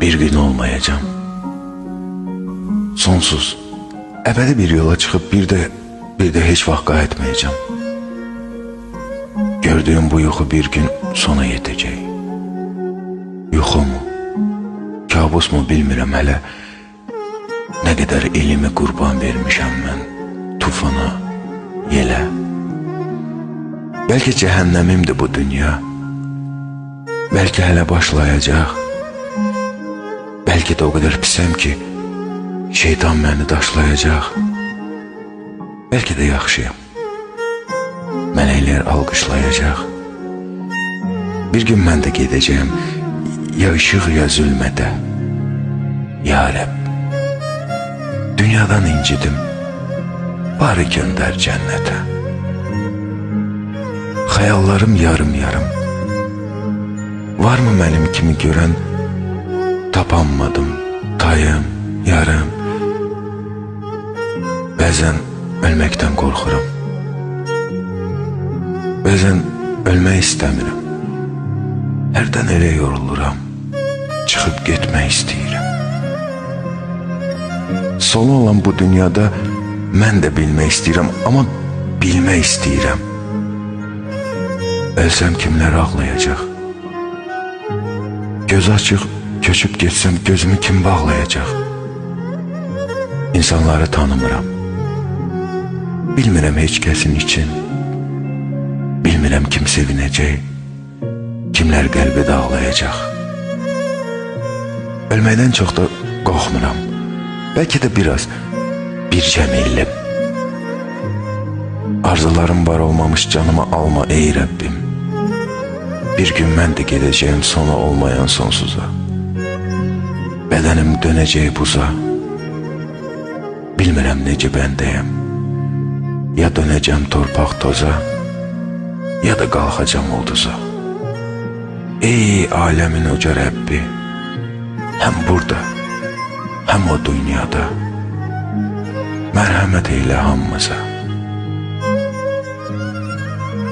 Bir gün olmayacağım. Sonsuz, ebedi bir yola çıkıp bir de bir de hiç vaxt etmeyeceğim. Gördüğüm bu yuxu bir gün sona yetecek. Yuxu mu? Kabus mu bilmirəm hələ. Nə qədər elimi qurban vermişəm mən tufana, yelə. Bəlkə cəhənnəmimdir bu dünya. Bəlkə hələ başlayacaq. Bəlkə də o qədər pisəm ki, şeytan məni daşlayacaq. Bəlkə də yaxşıyam. Mələklər alqışlayacaq. Bir gün mən də gedəcəyəm ya ışıq ya zülmədə. Ya Rəbb, dünyadan incidim, bari göndər cənnətə. Xəyallarım yarım-yarım. Varmı mənim kimi görən tapanmadım, tayım, yarım. Bəzən ölməkdən qorxuram. Bəzən ölmək istəmirəm. Hərdən elə yoruluram. Çıxıb getmək istəyirəm. Sonu olan bu dünyada mən də bilmək istəyirəm, amma bilmək istəyirəm. Ölsəm kimlər ağlayacaq? Göz açıq köçüb getsəm gözümü kim bağlayacaq? İnsanları tanımıram. Bilmirəm heç kəsin için. Bilmirəm kim sevinəcək, kimlər qəlbi dağlayacaq. Ölməkdən çox da qorxmuram. Bəlkə də biraz bir cəmillim. Arzularım var olmamış canımı alma ey Rəbbim. Bir gün mən də gedəcəyim sonu olmayan sonsuza. Bədənim dönəcək buza. Bilmirəm necə bəndəyəm. Ya dönəcəm torpaq toza, ya da qalxacam ulduza. Ey aləmin uca Rəbbi, həm burada, həm o dünyada. Mərhəmət eylə hamımıza.